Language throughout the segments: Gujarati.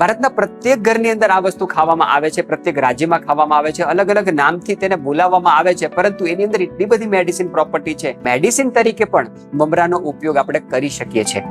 ભારતના પ્રત્યેક ઘરની અંદર આ વસ્તુ ખાવામાં આવે છે, પ્રત્યેક રાજ્યમાં ખાવામાં આવે છે અલગ અલગ નામથી તેને બોલાવવામાં આવે છે, પરંતુ એની અંદર એટલી બધી મેડિસિન પ્રોપર્ટી છે. મેડિસિન તરીકે પણ મમરાનો ઉપયોગ આપણે કરી શકીએ છીએ.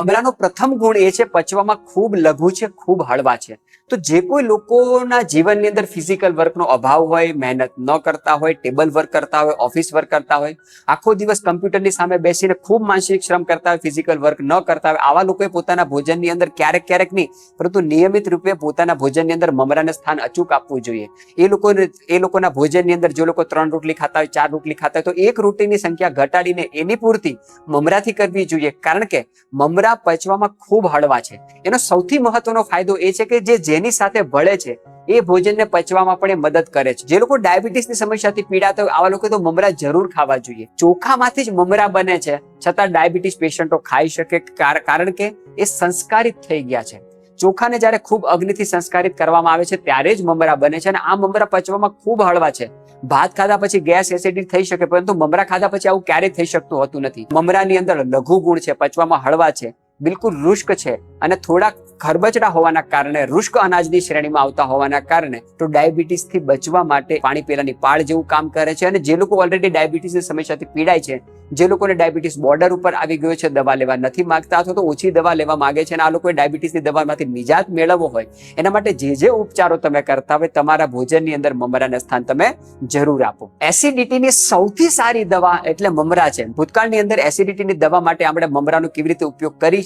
મમરાનો પ્રથમ ગુણ એ છે, પચવામાં ખૂબ લઘુ છે, ખૂબ હળવા છે. તો જે કોઈ લોકોના જીવનની અંદર ફિઝિકલ વર્કનો અભાવ હોય, મહેનત ન કરતા હોય ટેબલ વર્ક કરતા હોય ઓફિસ વર્ક કરતા હોય, આખો દિવસ કમ્પ્યુટરની સામે બેસીને ખૂબ માનસિક શ્રમ કરતા હોય ફિઝિકલ વર્ક ન કરતા હોય, આવા લોકોએ પોતાના ભોજનની અંદર ક્યારેક ક્યારેક નહીં, પરંતુ નિયમિત રૂપે પોતાના ભોજનની અંદર મમરાને સ્થાન અચૂક આપવું જોઈએ. એ લોકોને, એ લોકોના ભોજનની અંદર જો લોકો ત્રણ રોટલી ખાતા હોય, ચાર રોટલી ખાતા હોય, તો એક રોટલીની સંખ્યા ઘટાડીને એની પૂર્તિ મમરાથી કરવી જોઈએ. કારણ કે મમરા પચવામાં ખૂબ હળવા છે. એનો સૌથી મહત્વનો ફાયદો એ છે કે જે જેની સાથે ભળે છે, એ ભોજનને પચવામાં પણ એ મદદ કરે છે. જે લોકો ડાયાબિટીસની સમસ્યાથી પીડાતા હોય, આવા લોકો તો મમરા જરૂર ખાવા જોઈએ. ચોખામાંથી જ મમરા બને છે, છતાં ડાયાબિટીસ પેશન્ટો ખાઈ શકે કારણ કે એ સંસ્કારિત થઈ ગયા છે. ચોખાને જ્યારે ખૂબ અગ્નિથી સંસ્કારિત કરવામાં આવે છે, ત્યારે જ મમરા બને છે અને આ મમરા પચવામાં ખૂબ હળવા છે. ભાત ખાધા પછી ગેસ એસિડિટી થઈ શકે, પરંતુ મમરા ખાધા પછી આવું ક્યારેય થઈ શકતું હોતું નથી. મમરાની અંદર લઘુ ગુણ છે, પચવામાં હળવા છે, બિલકુલ રુષ્ક છે. અને થોડા ખરબચડા હોવાના કારણે, રુષ્ક અનાજની શ્રેણીમાં આવતા હોવાના કારણે તો ડાયાબિટીસથી બચવા માટે પાણી પીલાની પાળ જેવું કામ કરે છે અને જે લોકો ઓલરેડી ડાયાબિટીસની સમસ્યાથી પીડાય છે, જે લોકોને ડાયાબિટીસ બોર્ડર ઉપર આવી ગયો છે, દવા લેવા નથી માંગતા અથવા તો ઓછી દવા લેવા માગે છે અને આ લોકોએ ડાયાબિટીસની દવામાંથી નિજાત મેળવવો હોય, એના માટે જે જે ઉપચારો તમે કરતા હોય તમારા ભોજનની અંદર મમરાને સ્થાન તમે જરૂર આપો. એસિડિટીની સૌથી સારી દવા એટલે મમરા છે. ભૂતકાળની અંદર એસિડિટીની દવા માટે આપણે મમરાનો કેવી રીતે ઉપયોગ કરી,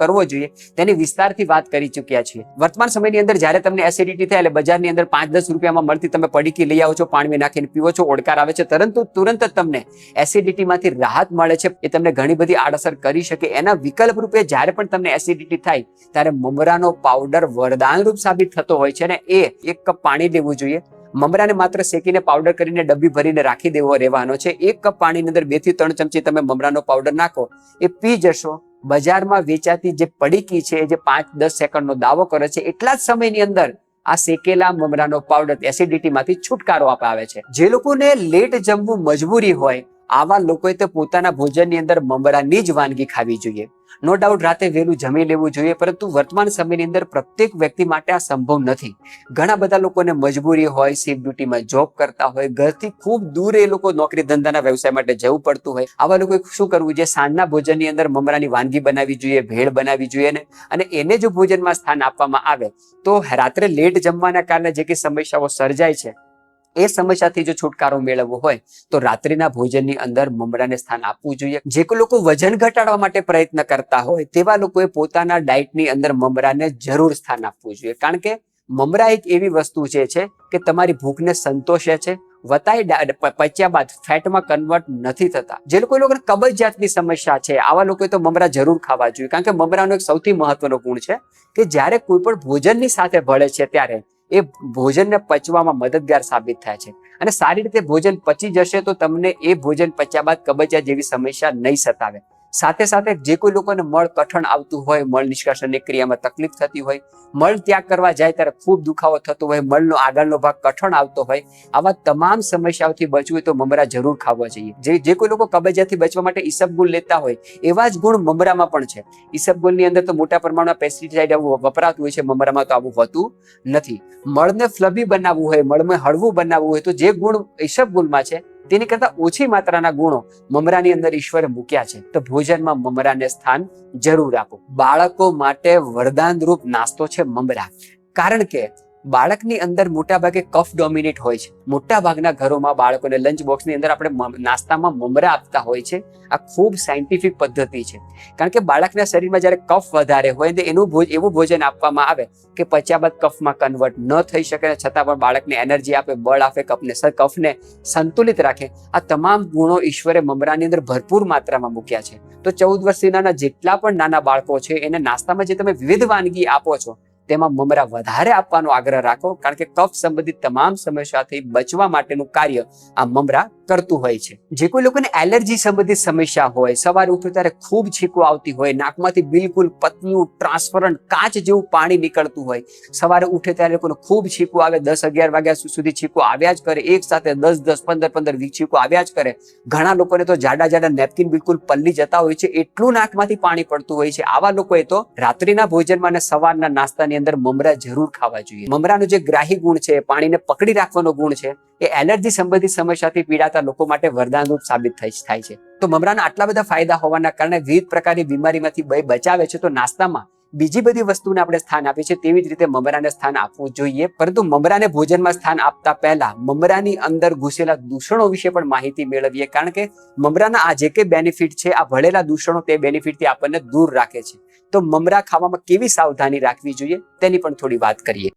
કરવો જોઈએ? તેની વિસ્તારથી વાત કરી ચૂક્યા છીએ. વર્તમાન સમયની અંદર જ્યારે તમને એસિડિટી થાય એટલે બજારની અંદર પાંચ દસ રૂપિયામાં મળતી તમે પડીકી લઈ આવો છો, પાણીમાં નાખીને પીવો છો, ઓડકાર આવે છે, પરંતુ તુરંત જ તમને એસિડિટીમાંથી રાહત મળે છે, એ તમને ઘણી બધી આડઅસર કરી શકે. એના વિકલ્પ રૂપે જ્યારે પણ તમને એસિડિટી થાય, ત્યારે મમરાનો પાવડર વરદાનરૂપ સાબિત થતો હોય છે અને એ એક કપ પાણી લેવું જોઈએ. મમરાને માત્ર શેકીને પાવડર કરીને ડબ્બી ભરીને રાખી દેવો રહેવાનો છે. એક કપ પાણીની અંદર બેથી ત્રણ ચમચી તમે મમરાનો પાવડર નાખો, એ પી જશો. બજારમાં વેચાતી જે પડીકી છે, જે પાંચ દસ સેકન્ડનો દાવો કરે છે, એટલા જ સમયની અંદર આ શેકેલા મમરાનો પાવડર એસિડિટીમાંથી છુટકારો અપાવે છે. જે લોકોને લેટ જમવું મજબૂરી હોય, આવા લોકોએ તો પોતાના ભોજનની અંદર મમરાની જ વાનગી ખાવી જોઈએ. નો ડાઉટ રાતે વહેલું જમી લેવું જોઈએ, પરંતુ વર્તમાન સમયની અંદર પ્રત્યેક વ્યક્તિ માટે આ સંભવ નથી. ઘણા બધા લોકોને મજબૂરી હોય શિફ્ટ ડ્યુટીમાં જોબ કરતા હોય, ઘરથી ખૂબ દૂર એ લોકો નોકરી ધંધાના વ્યવસાય માટે જવું પડતું હોય. આવા લોકોએ શું કરવું જોઈએ? સાંજના ભોજનની અંદર મમરાની વાનગી બનાવવી જોઈએ, ભેળ બનાવવી જોઈએ ને અને એને જો ભોજનમાં સ્થાન આપવામાં આવે. તો રાત્રે લેટ જમવાના કારણે જે કે સમસ્યાઓ સર્જાય છે એ સમસ્યાથી જો છુટકારો મેળવવો હોય, તો રાત્રિના ભોજનની અંદર મમરાને સ્થાન આપવું જોઈએ. જે લોકો વજન ઘટાડવા માટે પ્રયત્ન કરતા હોય, તેવા લોકોએ પોતાના ડાયટની અંદર મમરાને જરૂર સ્થાન આપવું જોઈએ. કારણ કે મમરા એક એવી વસ્તુ જે છે કે તમારી ભૂખને સંતોષે છે. વતાય પ- પચ્યા બાદ ફેટમાં કન્વર્ટ નથી થતા. જે લોકો લોકોને કબજિયાતની સમસ્યા છે, આવા લોકોએ તો મમરા જરૂર ખાવા જોઈએ. કારણ કે મમરાનો એક સૌથી મહત્વનો ગુણ છે કે જ્યારે કોઈ પણ ભોજનની સાથે ભળે છે, ત્યારે એ ભોજનને પચવામાં મદદગાર સાબિત થાય છે. અને સારી રીતે ભોજન પચી જશે તો તમને એ ભોજન પચ્યા બાદ કબજિયાત જેવી સમસ્યા નહીં સતાવે. સાથે સાથે જે કોઈ લોકોને મળ કઠણ આવતું હોય, મળ નિષ્કાશનની ક્રિયામાં તકલીફ થતી હોય, મળ ત્યાગ કરવા જાય ત્યારે ખૂબ દુખાવો થતો હોય, મળનો આગળનો ભાગ કઠણ આવતો હોય, આવા તમામ સમસ્યાઓથી બચવું તો મમરા જરૂર ખાવા જોઈએ. જે જે કોઈ લોકો કબજિયાતથી બચવા માટે ઈસબગુલ લેતા હોય, એવા જ ગુણ મમરામાં પણ છે. ઈસબગુલની અંદર તો મોટા પ્રમાણમાં પેસ્ટિસાઇડ આવું વપરાતું હોય છે, મમરામાં તો આવું હોતું નથી. મળને ફ્લબી બનાવવું હોય, મળને હળવું બનાવવું હોય તો જે ગુણ ઈસબગુલમાં છે તેની કરતા ઓછી માત્રાના ગુણો મમરાની અંદર ઈશ્વરે મૂક્યા છે. તો ભોજનમાં મમરાને સ્થાન જરૂર આપો. બાળકો માટે વરદાન રૂપ નાસ્તો છે મમરા. કારણ કે બાળકની અંદર મોટા ભાગે કફ ડોમિનેટ હોય છે. મોટા ભાગના ઘરોમાં બાળકોને લંચ બોક્સની અંદર આપણે નાસ્તામાં મમરા આપતા હોય છે. આ ખૂબ સાયન્ટિફિક પદ્ધતિ છે. કારણ કે બાળકના શરીરમાં જ્યારે કફ વધારે હોય ને એનું ભોજ, એવું ભોજન આપવામાં આવે કે પચ્યા બાદ કફમાં કન્વર્ટ ન થઈ શકે છતાં પણ બાળકને એનર્જી આપે, બળ આપે કફને કફને સંતુલિત રાખે, આ તમામ ગુણો ઈશ્વરે મમરાની અંદર ભરપૂર માત્રામાં મૂક્યા છે. તો ચૌદ વર્ષથી નાના જેટલા પણ નાના બાળકો છે એને નાસ્તામાં જે તમે વિવિધ વાનગી આપો છો તેમાં મમરા વધારે આપવાનો આગ્રહ રાખો, કારણ કે કફ સંબંધિત તમામ સમસ્યાથી બચવા માટેનું કાર્ય આ મમરા કરતું હોય છે. જે કોઈ લોકોને એલર્જી સંબંધિત સમસ્યા હોય, સવારે ઉઠો ત્યારે ખૂબ છીકો આવતી હોય, નાકમાંથી બિલકુલ પતલું ટ્રાન્સપરન્ટ કાચ જેવું પાણી નીકળતું હોય, સવારે ઉઠે ત્યારે લોકોને ખૂબ છીકો આવે, દસ અગિયાર વાગ્યા સુધી છીકો આવ્યા જ કરે, એક સાથે દસ દસ, પંદર પંદર વીસ છીકો આવ્યા જ કરે. ઘણા લોકોને તો જાડા જાડા નેપકિન બિલકુલ પલ્લી જતા હોય છે, એટલું નાકમાંથી પાણી પડતું હોય છે. આવા લોકોએ તો રાત્રિના ભોજનમાં અને સવારના નાસ્તાની અંદર મમરા જરૂર ખાવા જોઈએ. મમરાનો જે ગ્રાહી ગુણ છે, પાણીને પકડી રાખવાનો ગુણ છે એ એલર્જી સંબંધિત સમસ્યાથી પીડાતા લોકો માટે વરદાનરૂપ સાબિત થાય છે. તો મમરાના આટલા બધા ફાયદા હોવાના કારણે વિવિધ પ્રકારની બીમારીમાંથી ભય બચાવે છે. તો નાસ્તામાં બીજી બધી વસ્તુને આપણે સ્થાન આપીએ છીએ. તેવી જ રીતે મમરાને સ્થાન આપવું જોઈએ. પરંતુ મમરાને ભોજનમાં સ્થાન આપતા પહેલા મમરાની અંદર ઘૂસેલા દૂષણો વિશે પણ માહિતી મેળવીએ. કારણ કે મમરાના આ જે કે બેનિફિટ છે, આ ભળેલા દૂષણો તે બેનિફિટથી આપણને દૂર રાખે છે. તો મમરા ખાવામાં કેવી સાવધાની રાખવી જોઈએ? તેની પણ થોડી વાત કરીએ.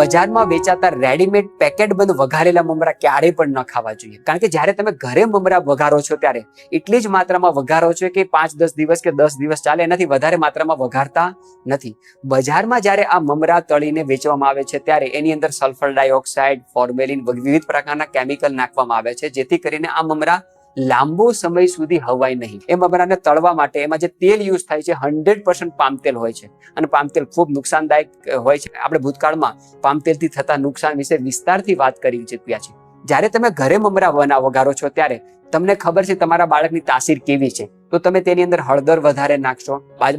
બજારમાં વેચાતા રેડીમેડ પેકેટ બંધ વઘારેલા મમરા ક્યારેય પણ ન ખાવા જોઈએ. કારણ કે જ્યારે તમે ઘરે મમરા વઘારો છો ત્યારે એટલી જ માત્રામાં વઘારો છો કે પાંચ, દસ દિવસ કે દસ દિવસ ચાલે, એનાથી વધારે માત્રામાં વઘારતા નથી. બજારમાં જ્યારે આ મમરા તળીને વેચવામાં આવે છે ત્યારે એની અંદર સલ્ફર ડાયોક્સાઇડ, ફોર્મેલિન વિવિધ પ્રકારના કેમિકલ નાખવામાં આવે છે, જેથી કરીને આ મમરા લાંબો સમય સુધી હવાય નહીં. એ મમરાને તળવા માટે, એમાં જે તેલ યુઝ થાય છે હંડ્રેડ પર્સન્ટ પામ તેલ હોય છે. અને પામ તેલ ખૂબ નુકસાનદાયક હોય છે. આપણે ભૂતકાળમાં પામ તેલથી થતા નુકસાન વિશે વિસ્તારથી વાત કરી ચૂક્યા છે જ્યારે તમે ઘરે મમરા વના વઘારો છો, ત્યારે તમને ખબર છે તમારા બાળકની તાસીર કેવી છે. તો તમે તેની અંદર હળદર વધારે નાખશો.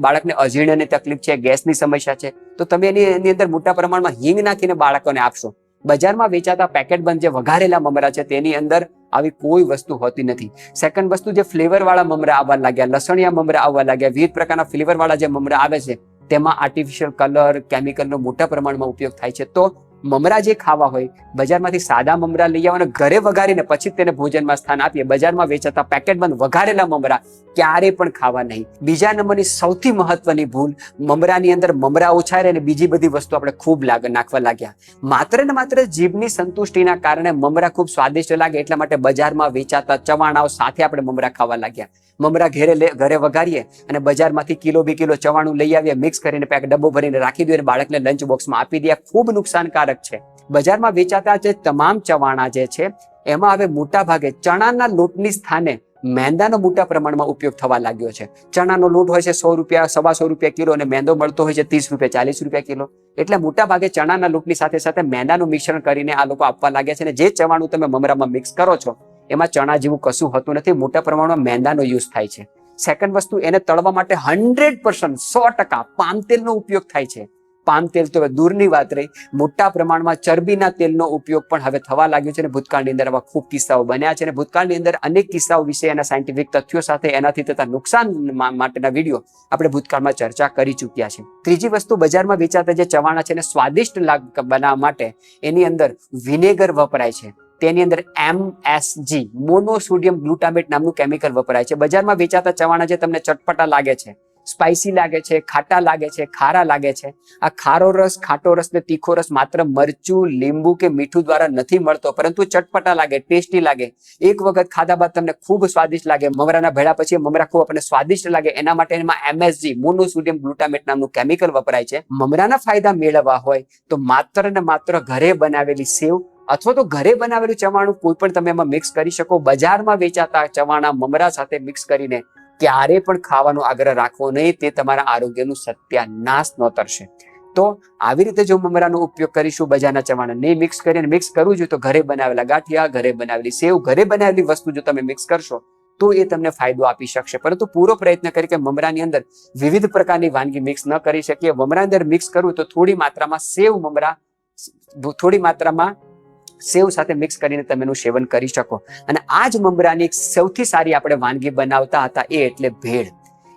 બાળકને અજીર્ણની તકલીફ છે, ગેસની સમસ્યા છે. તો તમે એની એની અંદર મોટા પ્રમાણમાં હિંગ નાખીને બાળકોને આપશો. બજારમાં વેચાતા પેકેટ બંધ જે વઘારેલા મમરા છે, તેની અંદર આવી કોઈ વસ્તુ હોતી નથી. સેકન્ડ વસ્તુ જે ફ્લેવર વાળા મમરા આવવા લાગ્યા, લસણિયા મમરા આવવા લાગ્યા, વિવિધ પ્રકારના ફ્લેવર વાળા જે મમરા આવે છે, તેમાં આર્ટિફિશિયલ કલર કેમિકલનો મોટા પ્રમાણમાં ઉપયોગ થાય છે. તો મમરા જે ખાવા હોય, બજારમાંથી સાદા મમરા લઈ આવવાના ઘરે વઘારીને પછી તેને ભોજનમાં સ્થાન આપીએ. બજારમાં વેચાતા પેકેટ બંધ વઘારેલા મમરા ક્યારે પણ ખાવા નહીં. બીજા નંબરની સૌથી મહત્વની ભૂલ, મમરાની અંદર મમરા ઓછા રહે અને બીજી બધી વસ્તુ આપણે ખૂબ નાખવા લાગ્યા. માત્ર ને માત્ર જીભની સંતુષ્ટિના કારણે મમરા ખૂબ સ્વાદિષ્ટ લાગે, એટલા માટે બજારમાં વેચાતા ચવાણાઓ સાથે આપણે મમરા ખાવા લાગ્યા. મમરા ઘરે ઘરે વઘારીએ અને બજારમાંથી કિલો બે કિલો ચવાણું લઈ આવીએ, મિક્સ કરીને પેક ડબ્બો ભરીને રાખી દઈએ અને બાળકને લંચ બોક્સમાં આપી દે ખૂબ નુકસાનકારક છે. બજારમાં વેચાતા જે તમામ ચવાણા જે છે, એમાં હવે મોટા ભાગે ચણાના લોટની સ્થાને મેંદાનો મોટા પ્રમાણમાં ઉપયોગ થવા લાગ્યો છે. ચણાનો લોટ હોય છે સો રૂપિયા સવા સો રૂપિયા કિલો અને મેંદો મળતો હોય છે ત્રીસ રૂપિયા, ચાલીસ રૂપિયા કિલો. એટલે મોટા ભાગે ચણાના લોટની સાથે સાથે મેંદાનું મિશ્રણ કરીને આ લોકો આપવા લાગ્યા છે અને જે ચવાણું તમે મમરામાં મિક્સ કરો છો, એમાં ચણા જેવું કશું હોતું નથી, મોટા પ્રમાણમાં મેંદાનો યુઝ થાય છે. સેકન્ડ વસ્તુ, એને તળવા માટે હંડ્રેડ પર્સન્ટ સો ટકા પામ તેલનો ઉપયોગ થાય છે. પામ તેલ તો હવે દૂરની વાત રહી. મોટા પ્રમાણમાં ચરબીના તેલનો ઉપયોગ પણ હવે થવા લાગ્યો છે અને ભૂતકાળની અંદર આવા ખૂબ કિસ્સાઓ બન્યા છે અને ભૂતકાળની અંદર અનેક કિસ્સાઓ વિશે એના સાયન્ટિફિક તથ્યો સાથે એનાથી થતા નુકસાન માટેના વીડિયો આપણે ભૂતકાળમાં ચર્ચા કરી ચૂક્યા છે. ત્રીજી વસ્તુ બજારમાં વેચાતા જે ચવાણા છે એને સ્વાદિષ્ટ લાગ, બનાવવા માટે એની અંદર વિનેગર વપરાય છે. તેની અંદર એમએસજી મોનોસોડિયમ ગ્લુટામેટ નામનું કેમિકલ વપરાય છે. બજારમાં વેચાતા ચવાણા જે તમને ચટપટા લાગે છે સ્પાઇસી લાગે છે, ખાટા લાગે છે, ખારા લાગે છે. આ ખારો રસ, ખાટો રસ ને તીખો રસ માત્ર મરચું, લીંબુ કે મીઠું દ્વારા નથી મળતો, પરંતુ ચટપટા લાગે, ટેસ્ટી લાગે. એક વખત ખાધા બાદ તમને ખૂબ સ્વાદિષ્ટ લાગે. મમરાના ભેળા પછી મમરા ખૂબ આપણને સ્વાદિષ્ટ લાગે. એના માટે એમાં એમએસજી મોનોસોડિયમ ગ્લુટામેટ નામનું કેમિકલ વપરાય છે. મમરાના ફાયદા મેળવવા હોય તો માત્ર ને માત્ર ઘરે બનાવેલી સેવ અથવા તો ઘરે બનાવેલું ચવાણું કોઈ પણ તમે એમાં મિક્સ કરી શકો. બજારમાં વેચાતા ચવાણા મમરા સાથે મિક્સ કરીને ક્યારે પણ ખાવાનો આગ્રહ રાખવો નહીં, તે તમારા આરોગ્યનું સત્યાનાશ ન કરશે. તો આવી રીતે જો મમરાનો ઉપયોગ કરીશું, બજારના ચવાણા નહીં મિક્સ કરીને મિક્સ કરવું જોઈએ તો ઘરે બનાવેલા ગાંઠિયા, ઘરે બનાવેલી સેવ, ઘરે બનાવેલી વસ્તુ જો તમે મિક્સ કરશો, તો એ તમને ફાયદો આપી શકશે. પરંતુ પૂરો પ્રયત્ન કરી કે મમરાની અંદર વિવિધ પ્રકારની વાનગી મિક્સ ન કરી શકીએ. મમરા અંદર મિક્સ કરવું તો થોડી માત્રામાં સેવ મમરા, થોડી માત્રામાં સેવ સાથે મિક્સ કરીને તમે એનું સેવન કરી શકો. અને આ જ મમરાની સૌથી સારી આપણે વાનગી બનાવતા હતા એ એટલે ભેળ.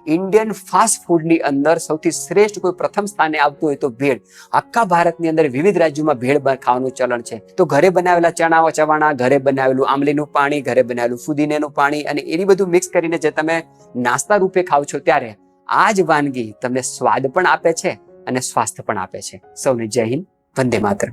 ઇન્ડિયન ફાસ્ટ ફૂડની અંદર સૌથી શ્રેષ્ઠ કોઈ પ્રથમ સ્થાને આવતું હોય તો ભેળ. આખા ભારતની અંદર વિવિધ રાજ્યોમાં ભેળ ખાવાનું ચલણ છે. તો ઘરે બનાવેલા ચણા ચવાણા ઘરે બનાવેલું આમલીનું પાણી, ઘરે બનાવેલું ફુદીનેનું પાણી અને એની બધું મિક્સ કરીને જે તમે નાસ્તા રૂપે ખાવ છો ત્યારે આ જ વાનગી તમને સ્વાદ પણ આપે છે અને સ્વાસ્થ્ય પણ આપે છે. સૌને જય હિન્દ. વંદે માતરમ.